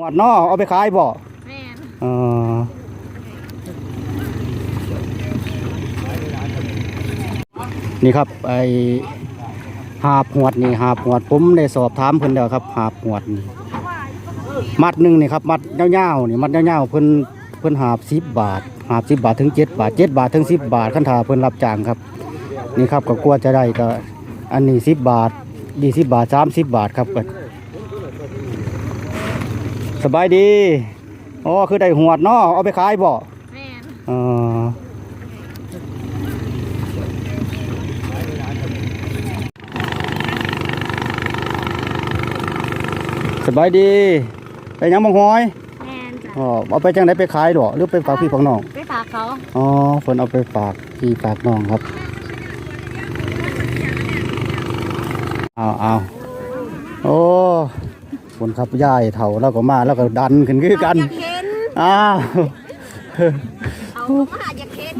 หวดเนาะเอาไปขายบ่แม่นเออนี่ครับไอหาบหวดนี่หาบหวดผมได้สอบถามเพิ่นแล้วครับหาบหวดนี่มัดหนึ่งนี่ครับมัดยาวๆนี่มัดยาวๆเพิ่นเพิ่นหาบสิบบาทหาบสิบบาทถึงเจ็ดบาทเจ็ดบาทถึงสิบบาทคันถาเพิ่นรับจ้างครับ นี่ครับก็กลัวจะได้ก็อันนี้สิบบาทยี่สิบบาทสามสิบบาทครับก็ สบายดีอ๋อคือได้หวดเนาะเอาไปขายบ่แม่นเออสบายดีไปยังมังหอยแม่นจ้ะอ๋อเอาไปจังไดไปขายดอกหรือไปฝากพี่ฝากน้องไปฝากเขาอ๋อเพิ่นเอาไปฝากพี่ฝากน้องครับเอาเอาโอ้ คนครับยายเฒ่าแล้วก็มาแล้วก็ดันขึ้นคือกันอยากเห็นอ้าวเอามาอยากเห็น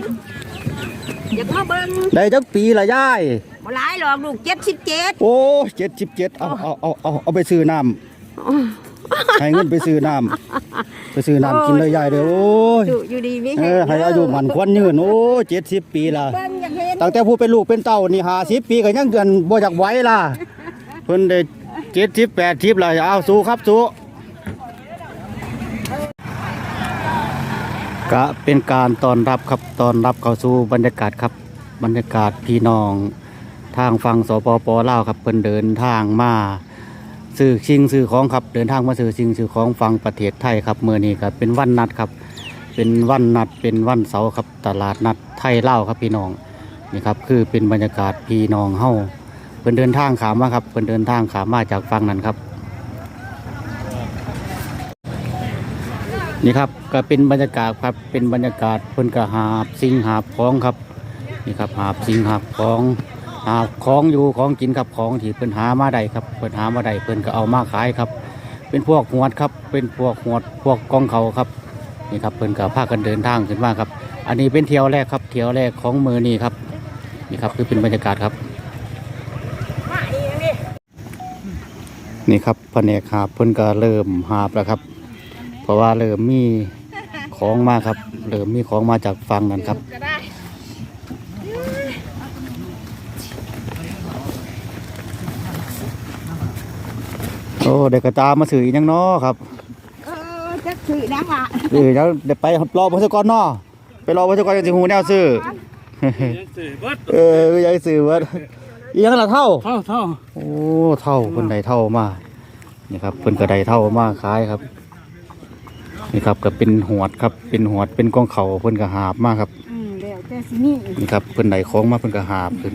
อยากมาเบิ่งได้จักปีละยายบ่หลายหรอกลูกเจ็ดสิบเจ็ดโอ้เจ็ดสิบเจ็ดเอาเอาเอาเอาเอาไปซื้อน้ำให้เงินไปซื้อน้ำไปซื้อน้ำกินเลยยายเด้อโอ้ยอยู่อยู่ดีไหมเออให้อายุมันควรยืนโอ้เจ็ดสิบปีละเบิ่งอยากเห็นตั้งแต่ผู้เป็นลูกเป็นเต้านี่หาสิบปีก็ยังเกินบ่อยากไหวล่ะเพิ่นได้ เจ็ดสิบแปดสิบละเอาสู้ครับสู้ก็เป็นการต้อนรับครับต้อนรับเข้าสู่บรรยากาศครับบรรยากาศพี่น้องทางฝั่งสปปลาวครับเพิ่นเดินทางมาซื้อชิงซื้อของครับเดินทางมาซื้อชิงซื้อของฝั่งประเทศไทยครับเมื้อนี้ครับเป็นวันนัดครับ เป็นวันนัดเป็นวันเสาร์ครับตลาดนัดไทยเลาครับพี่น้องนี่ครับคือเป็นบรรยากาศพี่น้องเฮา เพิ่นเดินทางขามมาครับเพิ่นเดินทางขามมาจากฝั่งนั้นครับ นี่ครับก็เป็นบรรยากาศครับเป็นบรรยากาศเพิ่นก็หาบสิ่งหาบของครับนี่ครับหาบสิ่งหาบของหาบของอยู่ของกินครับของที่เพิ่นหามาได้ครับเพิ่นหามาได้เพิ่นก็เอามาขายครับ เป็นพวกหวดครับ เป็นพวกหวดพวกกองเขาครับนี่ครับเพิ่นก็พากันเดินทางขึ้นมาครับ อันนี้เป็นเที่ยวแรกครับเที่ยวแรกของมือนี้ครับนี่ครับคือเป็นบรรยากาศครับ นี่ครับแผนกหาบเพิ่นก็เริ่มหาบแล้วครับ เพราะว่าเริ่มมีของมาครับ เริ่มมีของมาจากฝั่งนั้นครับก็ได้โอ้เด็กกระตามาสื่ออีกยังน้อครับเออจักถือนะฮะเออแล้วเดี๋ยวไปรอพัสกรน้อไปรอพัสกรยังสิหูแนวซื้อเออยังซื้อว่า อีหยังละเท่า เท่าเท่าโอ้เท่าเพิ่นได้เท่ามานี่ครับเพิ่นก็ได้เท่ามาขายครับ นี่ครับก็เป็นหวดครับเป็นหวดเป็นกองเขาเพิ่นก็หาบมาครับอืมเดี๋ยวแต่สินี่นี่ครับเพิ่นได้ของมาเพิ่นก็หาบขึ้น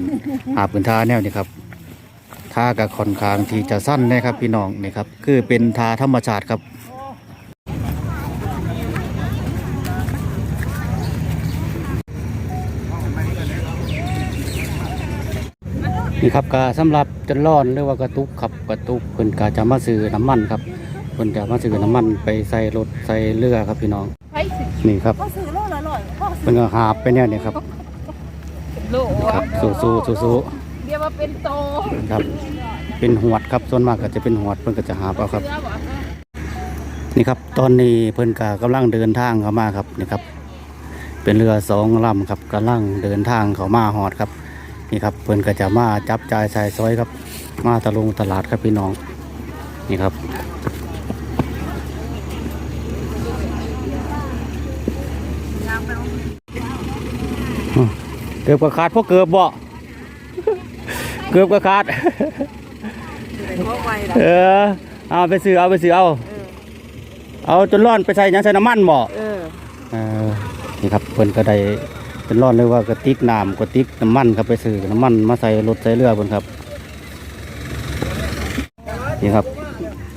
หาบขึ้นท่าแนวนี่ครับท่าก็ค่อนข้างที่จะสั้นนะครับพี่น้องนี่ครับคือเป็นท่าธรรมชาติครับ นี่ครับก็สำหรับจนร้อนหรือว่ากระตุกครับกระตุกเพิ่นก็จะมาซื้อน้ำมันครับเพิ่นจะมาซื้อน้ำมันไปใส่รถใส่เรือครับพี่น้องไปสินี่ครับก็ซื้อโลละร้อยก็เพิ่นก็หาบไปเนี่ยนี่ครับโลครับสู้สู้สู้สู้เดี๋ยวมาเป็นโตๆครับ เป็นหวดครับส่วนมากก็จะเป็นหวดเพิ่นก็จะหาบเอาครับเสื้อบ่นี่ครับตอนนี้เพิ่นก็กำลังเดินทางเข้ามาครับนี่ครับ เป็นเรือสองลำครับกำลังเดินทางเข้ามาหอดครับ นี่ครับเพิ่นก็จะมาจับจ่ายใส่ซอยครับ มาตะลุงตลาดครับพี่น้อง นี่ครับเกือบกระขาดเพราะเกือบบ่เกือบกระขาดเออเอาไปซื้อเอาไปซื้อเอา เอาจนร้อนไปใส่หยังใส่น้ำมันบ่เออเออนี่ครับเพิ่นก็ได้ เป็นรอนเลยว่ากระติกน้ำกระติกน้ำมันครับไปซื้อน้ำมันมาใส่รถใส่เรือเพิ่นครับนี่ครับ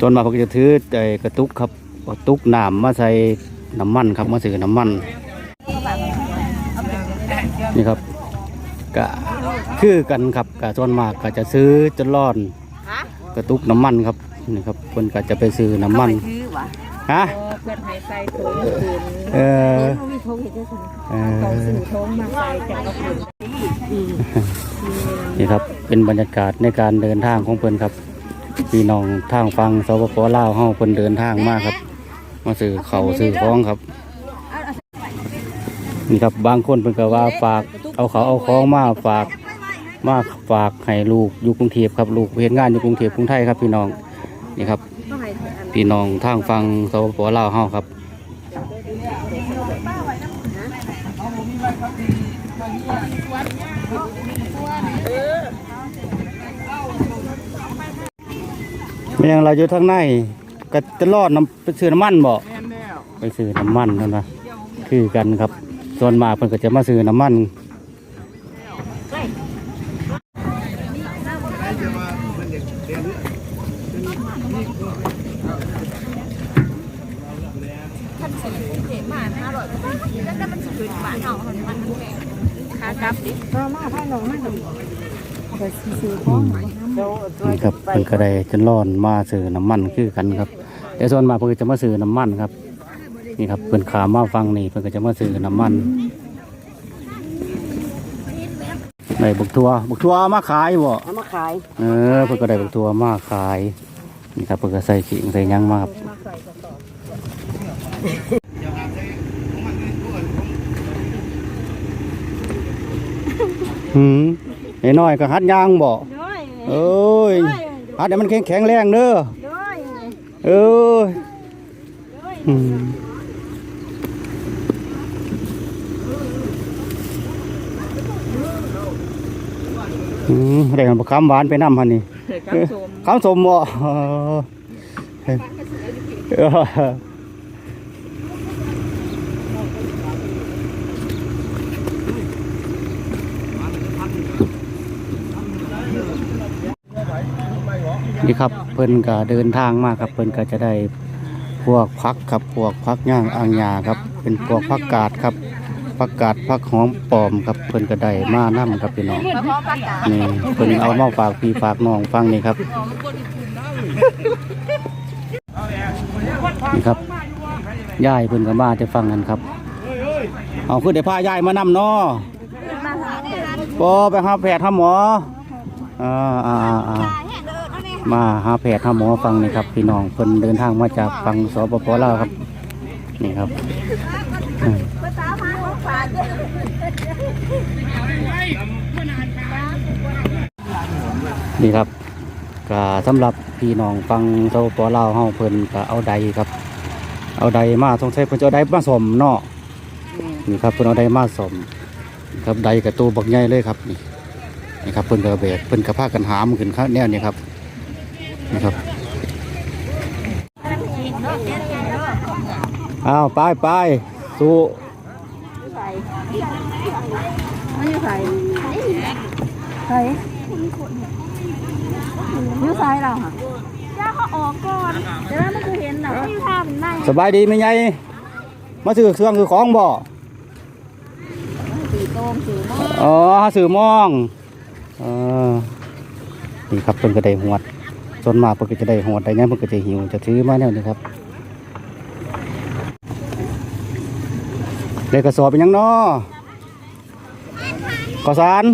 จนมาเพิ่นจะถือไอ้กระตุกครับกระตุกน้ำมาใส่น้ำมันครับมาซื้อน้ำมันนี่ครับก็คือกันครับกะส่วนมากก็จะซื้อจนรอนฮะกระตุกน้ำมันครับนี่ครับเพิ่นก็จะไปซื้อน้ำมันซื้อวะ ฮะเออเพื่อนให้ใส่ถุงคืนเออเขามีทงเห็นด้วยสิเอเขาอซื้อทงมาใส่จังกระปุกอืมนี่ครับเป็นบรรยากาศในการเดินทางของเพิ่นครับพี่น้องทางฟังสปปลาวเฮาเพิ่นเดินทางมาครับเมาซื้อเขาวซื้อของครับนี่ครับบางคนเพิ่นก็ว่าฝากเอาเขาวเอาของมาฝากมาฝากให้ลูกอยู่กรุงเทพครับลูกเฮ็ดงานอยู่กรุงเทพกรุงไทยครับพี่น้องนี่ครับ พี่น้องทางฟังสปปลาวเฮาครับมันยังเราอยู่ทางในก็จะรอดน้ำไปซื้อน้ำมันบ่ไปซื้อน้ำมันนั่นนะคือกันครับ ส่วนมากเพิ่นก็จะมาซื้อน้ำมัน ขากลับดิ นี่ครับเพิ่น ก็ได้จะรอดมาซื้อน้ำมันคือกันครับ แต่ส่วนมากเพิ่นก็จะมาซื้อน้ำมันครับ นี่ครับเพิ่นขามมาฟังนี่เพิ่นก็จะมาซื้อน้ำมันได้บุกทัวบุกทัวมาขายบ่เอามาขาย เออเพิ่นก็ได้บักตัวมาขาย นี่ครับเพิ่นก็ใส่ขิงใส่หยังมาครับหืมไอ้น้อยก็หัดยางบ่ด้วยเอ้ย หัดให้มันแข็งแข็งแรงเด้อด้วยเอ้ยอืมอืมได้กันบักคำหวานไปน้ำพันนี่กับสมข้าวสมบ่ เออเออนี่ครับเพิ่นก็เดินทางมาครับเพิ่นก็จะได้พวกพักครับพวกพักย่างอ่างยาครับ เป็นพวกพักกาดครับพักกาดพักหอมปลอมครับเพิ่นก็ได้มานํครับพี่น้องเพราะประกาศนี่เพิ่นเอามาฝากพี่ฝากน้องฟังนี่ครับนี่ครับยายเพิ่นก็มาจะฟังกันครับเอาคือได้พายายมานำเนาะบ่ไปหาแพทย์หาหมออ่าอ่าอ่าอ่า มาหาแพทย์หาหมอฟังนี่ครับพี่น้องเพิ่นเดินทางมาจากฟังสปปลาวครับ นี่ครับภาษาพาของฝากนี่ครับก็สำหรับพี่น้องฟังสปปลาวเฮาเพิ่นก็เอาใดครับ เอาใดมาสงสัยเพิ่นจะเอาใดมาสมเนาะนี่ครับเพิ่นเอาใดมาสมครับใดกับตัวบักใหญ่เลยครับนี่นี่ครับเพิ่นก็แบกเพิ่นก็พากันหามขึ้นข้างแนวนี่ครับ นี่ครับอ้าวไปไปสู้ใส่ไม่ใส่ใส่ยูใส่เราค่ะย่าเขาออกก่อนเดี๋ยวมันคือเห็นน่ะที่ภาพมันได้สบายดีไหมไงมาซื้อเครื่องคือของบ่สีโตมสีม่วงอ๋อสื่อมองเออนี่ครับเพิ่นก็ได้หวด ส่วนมากเพิ่นก็จะได้หวดได้หยังเพิ่นก็จะหิวจะซื้อมาแนวนี้ครับได้กระสอบเป็นหยังเนาะกอสาร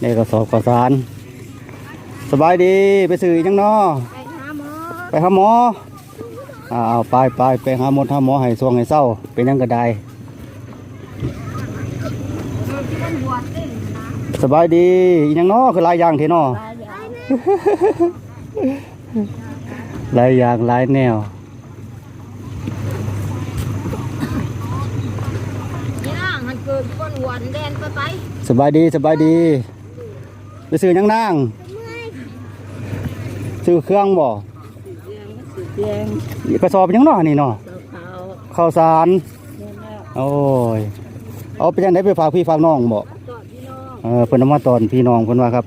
ได้กระสอบกอสารสบายดีไปซื้ออีกหยังเนาะไปหาหมอไปหาหมออ่าเอาไปไปไปหาหมอหาหมอให้สวงให้เศร้าเป็นหยังก็ได้สบายดีอีหยังเนาะคือหลายอย่างเทเนาะ หลายอย่างหลายแนวนี่น่างมันเกิดก้นหวนแดนไปไปสบายดีสบายดี ไปซื้อหยังนางซื้อเครื่องบ่แยงกระสอบหยังเนาะนี่เนาะเขาข้าวสารโอ้ยเอาไปยังไหนไปฝากพี่ฝากน้องบ่ตอดพี่น้องเออเพิ่นเอามาตอนพี่น้องเพิ่นว่าครับ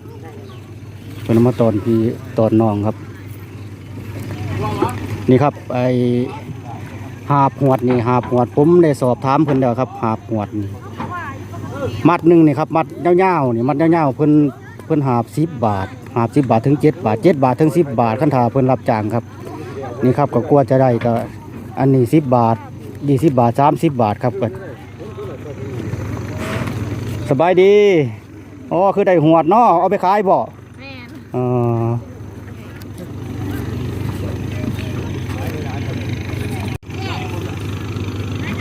เพิ่นมาตอนพี่ตอนน้องครับ นี่ครับไอหาบหวดนี่หาบหวดผมได้สอบถามเพิ่นแล้วครับหาบหวดนี่มัดหนึ่งนี่ครับมัดยาวๆนี่มัดยาวๆเพิ่นเพิ่นหาบสิบบาทหาบสิบบาทถึงเจ็ดบาทเจ็ดบาทถึงสิบบาทคันถาเพิ่นรับจ้างครับ นี่ครับก็กลัวจะได้ก็อันนี้สิบบาทยี่สิบบาทสามสิบบาทครับสบายดีอ๋อคือได้หวดเนาะเอาไปขายบ่ ออ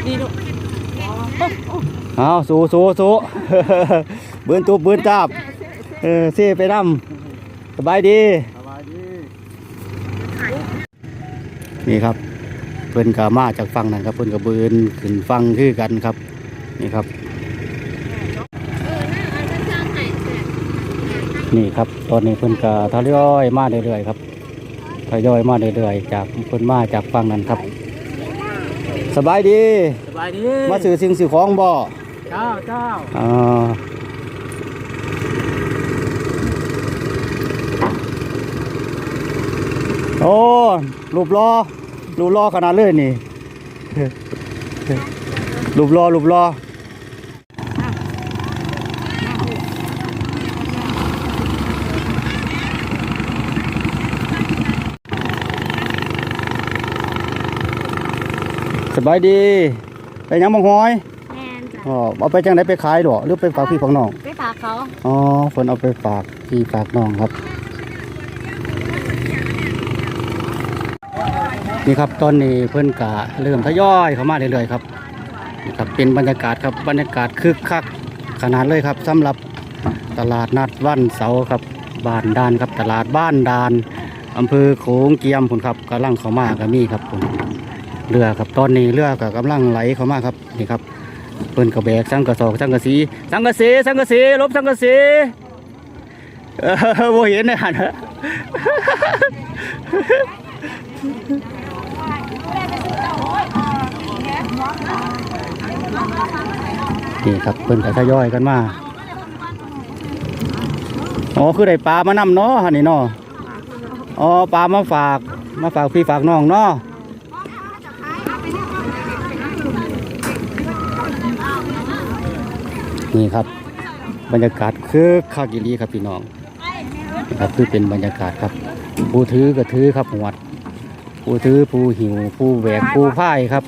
ดีลูกเอาสู้สู้สู้เบืนตุบเบืนจับเออเสีไปนำสบายดีสบายดี นี่ครับเพิ่นกามาจากฟังนั่นครับเพิ่นกับเบืนขึ้นฟังคือกันครับ นี่ครับ นี่ครับ ตอนนี้เพิ่นกาทยอยมาเรื่อยๆครับทยอยมาเรื่อยๆจากเพิ่นมาจากฟังนั้นครับ สบายดี สบายดีมาซื้อสิ่งซื้อของบ่เจ้าเจ้าอ่าโอ้รูปรอรูปรอขนาดเลยนี่รูปรอรูปรอ บายดีไปยังมังหอยแมนจ้ะอ๋อเอาไปจังไดไปขายดอกหรือไปฝากพี่ฝากน้อง ไปฝากเขาอ๋อเพิ่นเอาไปฝากพี่ฝากน้องครับ นี่ครับตอนนี้เพิ่นกะเริ่มทยอยเข้ามาเรื่อยๆครับนี่ครับเป็นบรรยากาศครับบรรยากาศคึกคักขนาดเลยครับสำหรับตลาดนัดวันเสาร์ครับบ้านดานครับตลาดบ้านดานอำเภอโขงเกียมพุ่นครับกำลังเข้ามาก็มีครับผม เรือครับตอนนี้เรือก็กำลังไหลเข้ามาครับนี่ครับเปิ้นกระแบกสังกะสอกสังกะสีสังกะสีสังกะสีลบสังกะสีเออบ่เห็นนะฮะนี่ครับเพิ่นก็ทยอยกันมาอ๋อคือได้ปลามานำเนาะฮันนี่เนาะอ๋อปลามาฝากมาฝากพี่ฝากน้องเนาะ นี่ครับ บรรยากาศคือคักอีหลีครับพี่น้องนะครับคือเป็นบรรยากาศครับ ผู้ถือก็ถือครับหวด ผู้ถือผู้หิว ผู้แหวกผู้พ่ายครับ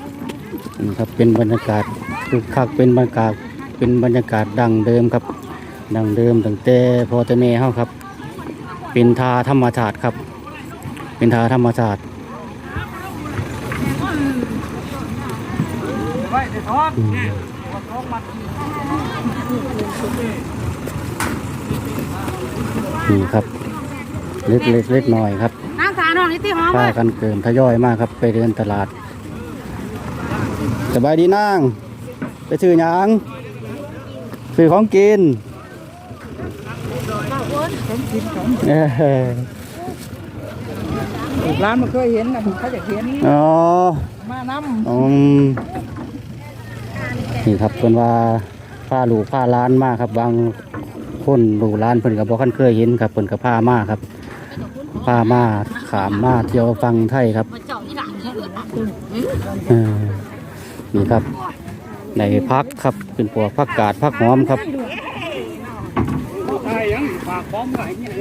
นี่ครับเป็นบรรยากาศคือคักเป็นบรรยากาศเป็นบรรยากาศดังเดิมครับ ดังเดิมตั้งแต่พอแต่เมเฮาครับ เป็นทาธรรมชาติครับ เป็นทาธรรมชาติไว้เดี๋ยวทอด นนี่ครับเล็กเล็กเล็กหน่อยครับน้ำสาน้องนี่ตีหอมพากันเกินทยอยมากครับ ไปเดินตลาด สบายดีนางไปซื้อหยังซื้อของกินเอ้อลูกร้านมันเคยเห็นนะเขาจะเห็นอ๋อ มาน้อืมนี่ครับเพิ่นว่า ผ้าลูกผ้าล้านมากครับ บางคนลูกล้านเพิ่นก็บ่คันเคยเห็นครับเพิ่นก็ผ้ามาครับผ้ามาขามมาเที่ยวฟังไทยครับมาเจาะที่หลังใช่ไหมเออนี่ครับในพักครับเป็นพวกผักกาดผักหอมครับำใช่ยังฝากพร้อมไหวเนี่ย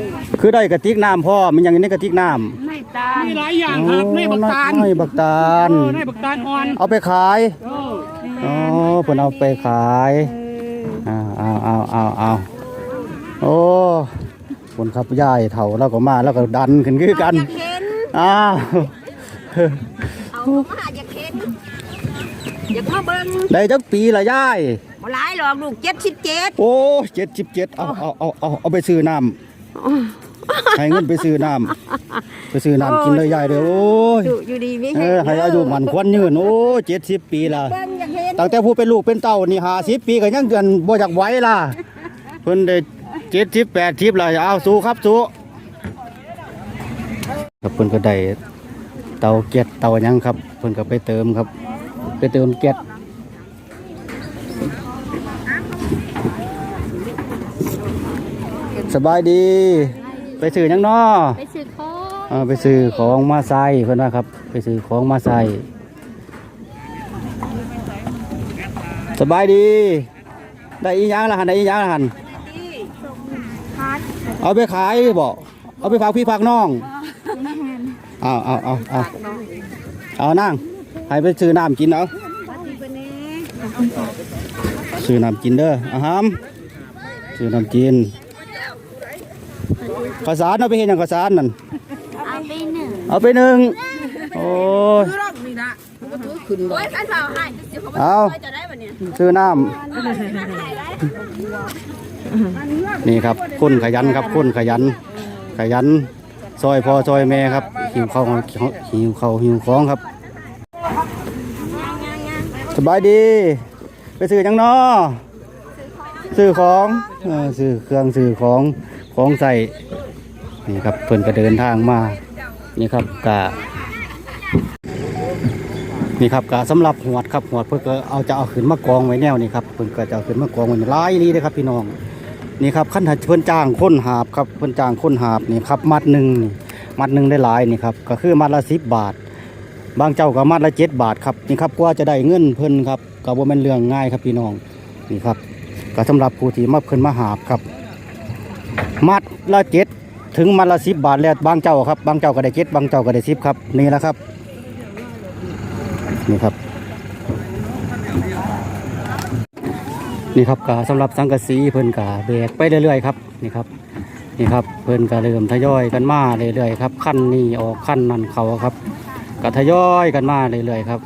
คือได้กระติกน้ำพ่อมันยังอยู่ในกระติกน้ำไม่ตามีหลายอย่างครับในบักตาลในบักตาลเออในบักตาลอ่อนเอาไปขายเอออ๋อเพิ่นเอาไปขาย อ่าเอาเอาเอาเอาโอ้คนขับย่ายเถ่าแล้วก็มาแล้วก็ดันขึ้นคือกันอยากเห็นอ้าวเอามาอยากเห็นอยากมาเบิ่งได้จักปีละย่ายบ่หลายหรอกลูกเจ็ดสิบเจ็ดโอ้เจ็ดสิบเจ็ดเอาเอาเอาเอาเอาไปซื้อน้ำ ให้เงินไปซื้อน้ำไปซื้อน้ำกินเลยยายเด้อโอ้ยอยู่อยู่ดีไหมเออให้อายุมันควรยืนโอ้เจ็ดสิบปีละเบิ่งอยากเห็นตั้งแต่ผู้เป็นลูกเป็นเต้านี่หาสิบปีก็ยังเกินบ่อยากไหวล่ะเพิ่นได้เจ็ดสิบแปดสิบละเอาสู้ครับสู้ครับเพิ่นก็ได้เตาเกียดเตาหยังครับ เพิ่นก็ไปเติมครับ ไปเติมเกียดสบายดี ไปซื้อหยังน้อไปซื้อของอ่าไปซื้อของมาใส่เพิ่นว่าครับ ไปซื้อของมาใส่สบายดี ได้อีหยังละหันได้อีหยังละหันเอาไปขายบ่เอาไปฝากพี่ฝากน้องเอาเอาเอาเอาเอานั่งให้ไปซื้อน้ำกินเอาซื้อน้ำกินเด้ออาหามซื้อน้ำกิน ข้าวสารเอาไปเห็นอย่างข้าวสารนั่นเอาไปหนึ่งเอาไปหนึ่งโอ้ยคือรอบนี่นะโอ้ยกันเปล่าให้เดี๋ยวเขาเอาไปจะได้ปะเนี่ยซื้อน้ำถ่ายได้นี่ครับคนขยันครับคนขยัน ขยันซอยพอซอยแม่ครับหิวข้าวหิวข้าวหิวของครับสบายดี ไปซื้อหยังนอซื้อของเออซื้อเครื่องซื้อของ ของใส่นี่ครับเพิ่นก็เดินทางมานี่ครับกะนี่ครับกะสำหรับหวดครับหวดเพิ่นก็เอาจะเอาขึ้นมากองไว้แนวนี่ครับเพิ่นก็จะเอาขึ้นมากองไว้หลายนี้เลยครับพี่น้องนี่ครับขั้นเพิ่นจ้างค้นหาบครับเพิ่นจ้างค้นหาบนี่ครับมัดหนึ่งมัดหนึ่งได้หลายนี่ครับก็คือมัดละสิบบาท บางเจ้าก็มัดละเจ็ดบาทครับนี่ครับกว่าจะได้เงินเพิ่นครับก็บ่แม่นเรื่องง่ายครับพี่น้องนี่ครับก็สำหรับผู้ที่มาเพิ่นมาหาบครับ มัดละเจ็ดถึงมัดละสิบบาทแล้วบางเจ้าครับ บางเจ้าก็ได้เจ็ดบางเจ้าก็ได้สิบครับนี่แหละครับ นี่ครับนี่ครับกาสำหรับสังกะสีเพิ่นกาแบกไปเรื่อยๆครับนี่ครับนี่ครับเพิ่นกาเริ่มทยอยกันมาเรื่อยๆครับขั้นนี้ออกขั้นนั้นเขาครับก็ทยอยกันมาเรื่อยๆครับ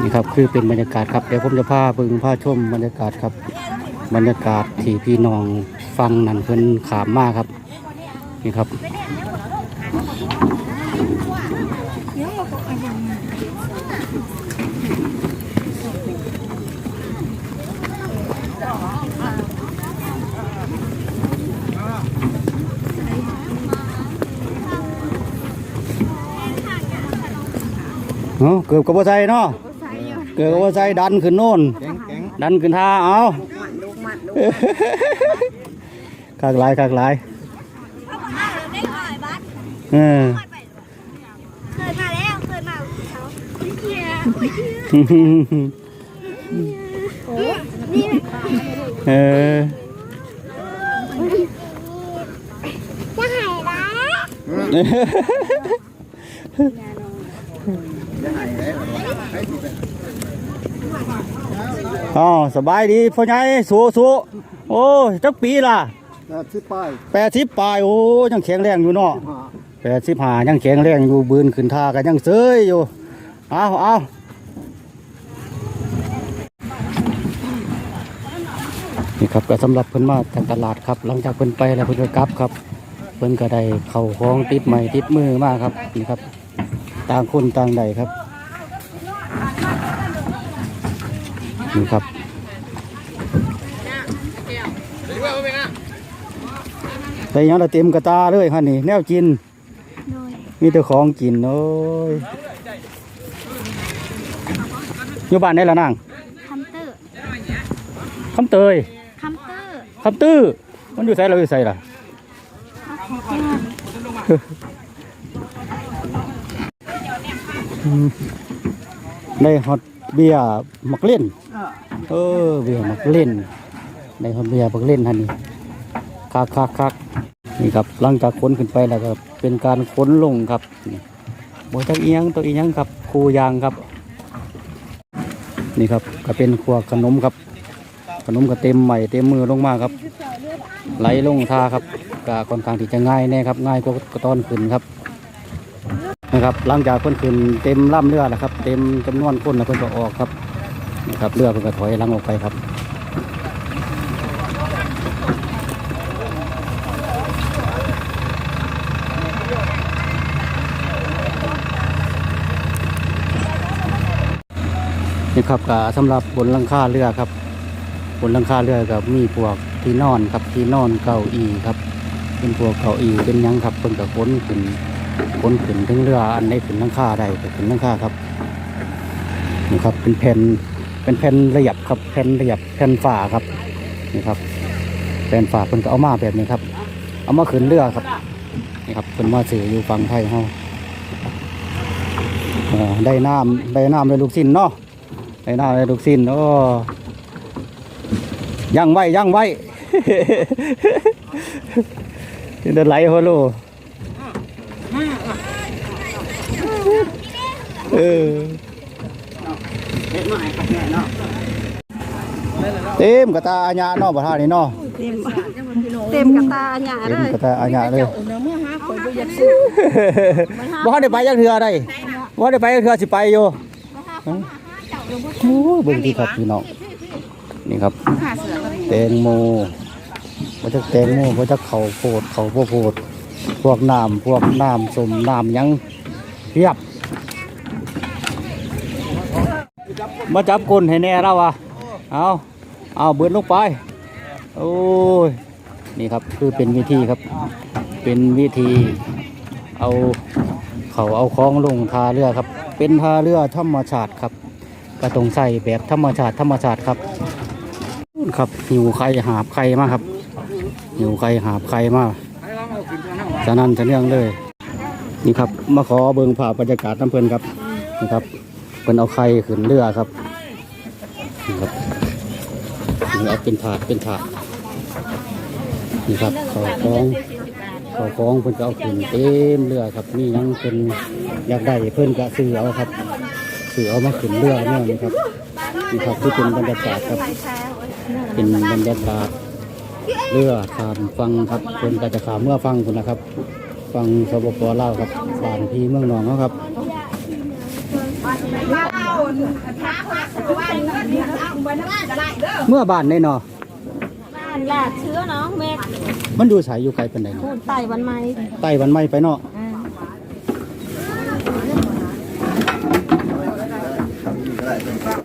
นี่ครับคือเป็นบรรยากาศครับเดี๋ยวผมจะพาเบิ่งพาชมบรรยากาศครับ บรรยากาศที่พี่น้อง ฟังนั่นเพิ่นขามมาครับ นี่ครับเนาะเกือบกับว่าใจเนาะเกือบกับว่าใจดันขึ้นโน่นดันขึ้นท่าเอา คากหลายคากหลายได้หน่อยบัสเออเคยมาแล้วเคยมาเขาเฮียเออจะหายละอ๋อสบายดีพ่อใหญ่สู้สู้โอ้ยจักปีล่ะ สิป้ายแปดสิบปลายโอ้ยังแข็งแรงอยู่เนาะแปดสิบห้ายังแข็งแรงอยู่บืนขึ้นท่ากันยังเซยอยู่เอาเอานี่ครับก็สำหรับเพิ่นมาทางตลาดครับ หลังจากเพิ่นไปแล้วเพิ่นก็กลับครับ เพิ่นก็ได้เข่าของติดใหม่ติดมือมากครับนี่ครับ ต่างคนต่างใดครับนี่ครับ แต่ยังเราเต็มกระตาเลยฮะนี่แนวกิน มีแต่ของกินโอ้ยอยู่บ้านได้ละนางคัมเตอร์คำเตยคัมเตอร์คำตื้อมันอยู่ใส่เราอยู่ใส่ล่ะอืมได้ฮอตเบียร์มักเล่นเออเบียร์มักเล่นได้ฮอตเบียร์มักเล่นฮะนี่คักคักคัก นี่ครับหลังจากขนขึ้นไปแล้วก็เป็นการขนลงครับนี่บจักเอียงตัวเอียงครับคูยางครับ นี่ครับก็เป็นครัวขนมครับ ขนมก็เต็มใหม่เต็มมือลงมาครับ ไหลลงท่าครับก็ค่อนข้างที่จะง่ายแน่ครับ ง่ายกว่ากระตอนขึ้นครับนะครับหลังจากคนขึ้นเต็มล่ำเรือแล้วครับ เต็มจำนวนคนแล้วเพิ่นก็ออกครับนะครับเรือเพิ่นก็ถอยลังออกไปครับ นี่ครับก็สำหรับบนหลังคาเรือครับ บนหลังคาเรือกับมีพวกที่นอนครับที่นอนเก้าอี้ครับ เป็นพวกเก้าอี้เป็นยังครับเพิ่นกับขนขึ้นขนขึ้นถึงเรืออันใดขึ้นหลังคาได้ก็ขึ้นหลังคาครับนี่ครับเป็นแผ่นเป็นแผ่นระยับครับแผ่นระยับแผ่นฝาครับนี่ครับแผ่นฝาเพิ่นก็เอามาแบบนี้ครับ เอามาขึ้นเรือครับนี่ครับเพิ่นมาสื่ออยู่ฝั่งไทยเฮาได้น้ำได้น้ำได้ลูกสิ้นเนาะ ได้น้ำได้ลูกสิ้นโอ้ยังไว้ยังไว้เดินไหลหัวโลเออเต็มกระตาอาญาเนาะบ่ท่านี่เนาะเต็มกระตาหยาเต็เลมยกระตาอาญาเลยเนื้อเมื่อหาคอยบ่อยากซื้อบ่ทันได้ไปจักเทื่อได้บ่ทันได้ไปจักเทื่อสิไปอยู่ โอ้เบิ่งที่ครับพี่น้องนี่ครับเสือก็มีแตงโมว่าจะแตงโมว่าจะเขาโพดเขาโพโพดพวกน้ำพวกน้ำสมน้ำยังเพียบ มาจับก้นให้แน่แล้ววะเอาเอาเบิดลงไปโอ้ยนี่ครับคือเป็นวิธีครับ เป็นวิธีเอาเขาเอาคล้องลงทาเรือครับ เป็นทาเรือธรรมชาติครับ กระตรงใส่แบบธรรมชาติธรรมชาติครับครับหิวไข่หาบไข่มากครับหิวไข่หาบไข่มาให้เราเอาขึ้นมานั่งจะนั่นจะเนื่องเลย นี่ครับมาขอเบิ่งภาพบรรยากาศน้ำเพลินครับนี่ครับเพิ่นเอาไข่ขึ้นเรือครับนี่ครับนี่เอาเป็นถาดเป็นถาดนี่ครับเขาคล้องเขาคล้องเพิ่นก็เอาขึ้นเต็มเรือครับนี่ยังเป็นอยากได้เพิ่นก็ซื้อเอาครับ ซื้อเอามาขึ้นเรือเนี่ยนี่ครับนี่ครับที่เป็นบรรยากาศครับ เป็นบรรยากาศเรือขามฟังครับเพิ่นก็จะขามเมื่อฟังคุณนะครับ ฟังสปปลาวครับบ้านพี่เมืองหนองเขาครับเมื่อบ้านได้เนาะบ้านลาดเชื้อน้องแม่มันอยู่ไสอยู่ไกลปานใดเนาะพูดไต่วันไม้ใต้วันไม่ไปเนาะอ่า